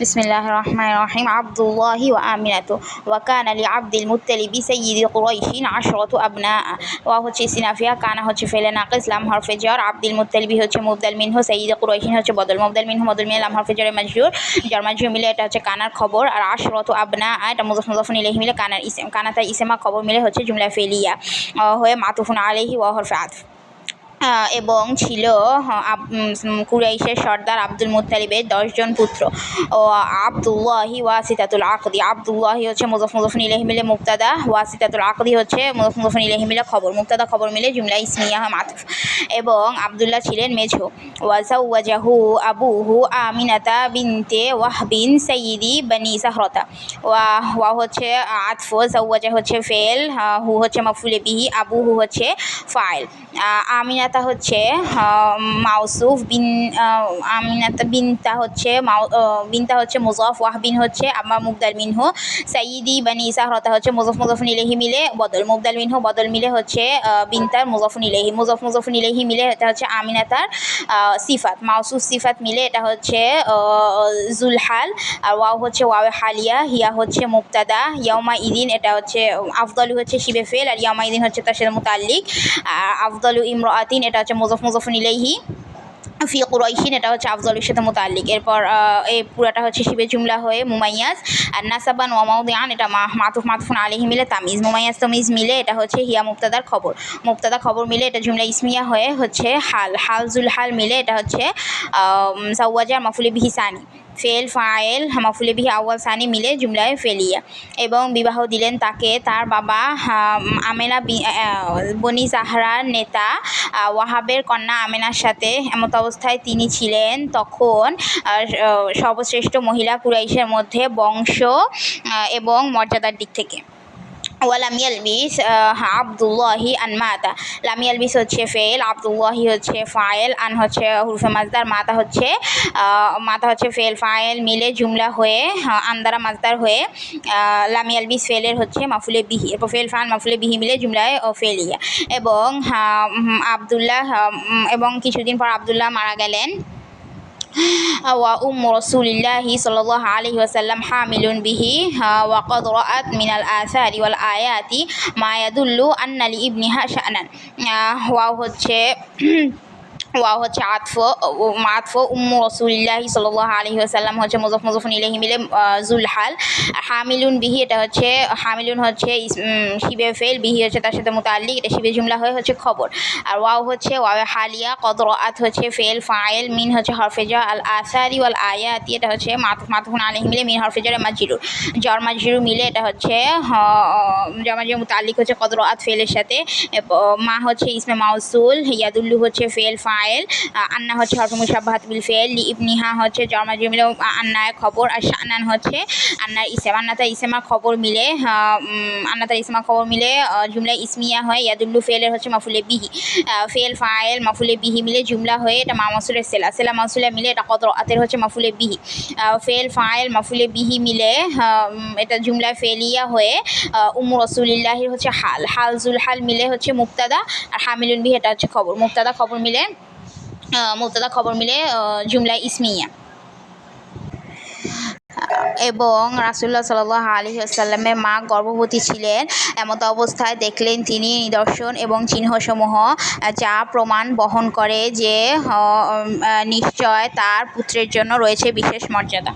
بسم الله الرحمن الرحيم. عبد الله وآمنته. وكان لعبد المطلب سيد قريش عشرة أبناء. وهو تشيسنا فيها؟ كان هو تشفيل ناقص؟ لم هرف جار. عبد المطلب هو تش مبدل منه؟ سيد قريش هو تش بدل؟ مبدل منه مبدل منه لم هرف جار مجهور جار مجهور ملي اتا تش كان الخبر؟ عشرة أبناء. اتا مضاف مضاف إليه ملي كان اسم كان تا اسم خبر ملي هو تش جملة فعلية؟ آه، وهو معطوف عليه وهو حرف عطف. এবং ছিল কুরাইশের সর্দার আব্দুল মুত্তালিবের দশজন পুত্র। ও আবদুল্লাহি ওয়াসিতাতুল আকদি। আবদুল্লাহি হচ্ছে মুজফ মুজফুন ইলাহি মিলে মুক্তাদা। ওয়াসিতাতুল আকদি হচ্ছে মুজফ মুজফুন ইলাহি মিলে খবর। মুক্তাদা খবর মিলে জুমলা ইসমিয়া মাতুফ এবং আবদুল্লাহ ছিলেন মেঝো। ওয়াজাহু আবুহু আমিনাতা বিনতে ওয়াহবিন সঈদি বনি সাহরতা। ওয়া ওয়া হচ্ছে আতফ জাওয়াজা হচ্ছে ফেল হু হচ্ছে মাফুলে বিহি আবু হু হচ্ছে ফাইল। আহ, আমিনাতা হচ্ছে মাউসুফ বিন আমিনাতা বিনতা হচ্ছে বিনতা হচ্ছে মুজফ, ওয়াহবিন হচ্ছে আমার মুবদাল মিনহু সাইদি বানি ইসাহরতা হচ্ছে মুজফ মুজফুন ইলেহি মিলে, বদল মুবদাল মিনহু, বদল মিলে হচ্ছে বিনতার মুজফুন ইলেহি মুজফ মুজফুন ইলেহি মিলে এটা হচ্ছে আমিনাতার সিফাত, মাউসুফ সিফাত মিলে এটা হচ্ছে জুলহাল, আর ওয়াও হচ্ছে ওয়াও হালিয়া, হিয়া হচ্ছে মুক্তাদা ইয়াউমা ইদিন এটা হচ্ছে, আফদলু হচ্ছে শিবে ফেল, আর ইয়াউমা ইদিন হচ্ছে তার সাথে মুতাল্লিক আফদলু ইমরাতিন এটা হচ্ছে মুজফ, মুজফুন ইলাইহি ফি কুরাইশিন, এটা হচ্ছে আফজলের সাথে মোতাল্লিক এরপর এই পুরাটা হচ্ছে শিবে জুমলা হয়ে মুমাইয়াজ আর নাসাবান ওয়ামাউদিয়ান এটা মাতুফ, মাতুফুন আলিহি মিলে তামিজ, মুমাইয়াজ তমিজ মিলে এটা হচ্ছে হিয়া মুক্তাদার খবর। মুক্তাদা খবর মিলে এটা জুমলা ইসমিয়া হয়ে হচ্ছে হাল হাল জুল হাল মিলে এটা হচ্ছে সাউয়াজার মাফুলি বিহিসানি। ফেল ফায়েল মাফুলে আউয়াল সানি মিলে জুমলায় ফেলিয়া এবং বিবাহ দিলেন তাকে। তার বাবা আম, আমেনা বনি সাহারার নেতা ওয়াহাবের কন্যা আমেনার সাথে এমত অবস্থায় তিনি ছিলেন। তখন সর্বশ্রেষ্ঠ মহিলা কুরাইশের মধ্যে বংশ এবং মর্যাদার দিক থেকে। ওয়ালাম ইয়ালবিস আবদুল্লাহি আন মাতা। লাম ইয়ালবিস হচ্ছে ফেল আবদুল্লাহি হচ্ছে ফায়েল আন হচ্ছে হুরফে মাজদার, মাতা হচ্ছে মাতা হচ্ছে ফেল ফায়েল মিলে জুমলা হয়ে আন্দারা মাজদার হয়ে লাম ইয়ালবিস ফেলের হচ্ছে মাফুলে বিহি, এরপর ফেল ফান মাফুলে বিহি মিলে জুমলায়, ও ফেলিয়া এবং আবদুল্লাহ এবং কিছুদিন পর আবদুল্লাহ মারা গেলেন। وأم رسول الله صلى الله عليه وسلم حامل به ها، وقد رأت من الآثار والآيات ما يدل أن لابنها شأنا আহ, ওয়াও হচ্ছে ওয়াও হচ্ছে আতফ, ও আতফ, উম্মু রসুলিল্লাহি সাল্লাহ আলহি আসাল্লাম হচ্ছে মুজফ, মুজফুন ইলাহি মিলে জুলহাল। হামিলুন বিহি, এটা হচ্ছে, হামিলুন হচ্ছে শিবে ফেল বিহি হচ্ছে তার সাথে মুতাল্লিক এটা শিবে জুমলা হয়ে হচ্ছে খবর। আর ওয়াও হচ্ছে ওয়াও হালিয়া কদর আত হচ্ছে ফেল ফাইল, মিন হচ্ছে হরফেজা আল আসারি ওয়াল আয়াতি, এটা হচ্ছে মাতুফ মাতুফুন আলহি মিলে মিন হরফেজার মাজিরু। জর, মাজিরু মিলে এটা হচ্ছে জর, মাজিরু মুতাল্লিক হচ্ছে কদর আত ফেলের সাথে মা হচ্ছে ইসমে মাউসুল, ইয়াদুল্লু হচ্ছে ফেল ফাইল আন্না হচ্ছে হরফ মুসাবাহাত বিল ফেল ইবনিহা হচ্ছে জর মাজিরু মিলে আন্নায় খবর, আর শানান হচ্ছে আন্নার ইসেম। আন্নাতা ইসেমার খবর মিলে আন্নাতা ইসেমার খবর মিলে জুমলা ইসমিয়া হয়, ইয়াদুল্লু ফেলের হচ্ছে মাফুলে বিহি ফেল ফাইল মাফুলে বিহি মিলে জুমলা হয়ে, এটা মা মাসুলের সেলা সেলা মাসুলে মিলে এটা কত আতের হচ্ছে মাফুলে বিহি ফেল ফাইল মাফুলে বিহি মিলে এটা জুমলা ফেলিয়া হয়ে উম্মু রসুলিল্লাহির হচ্ছে হাল হাল জুল হাল মিলে হচ্ছে মুক্তাদা আর হামিলুন বিহি, এটা হচ্ছে খবর মুক্তাদা খবর মিলে আহ, খবর মিলে জুমলা ইসমিয়া। এবং রাসুল্লাহ সাল্লাহ আলী আসাল্লামের মা গর্ভবতী ছিলেন। এমত অবস্থায় দেখলেন তিনি নিদর্শন এবং চিহ্নসমূহ যা প্রমাণ বহন করে যে নিশ্চয় তার পুত্রের জন্য রয়েছে বিশেষ মর্যাদা।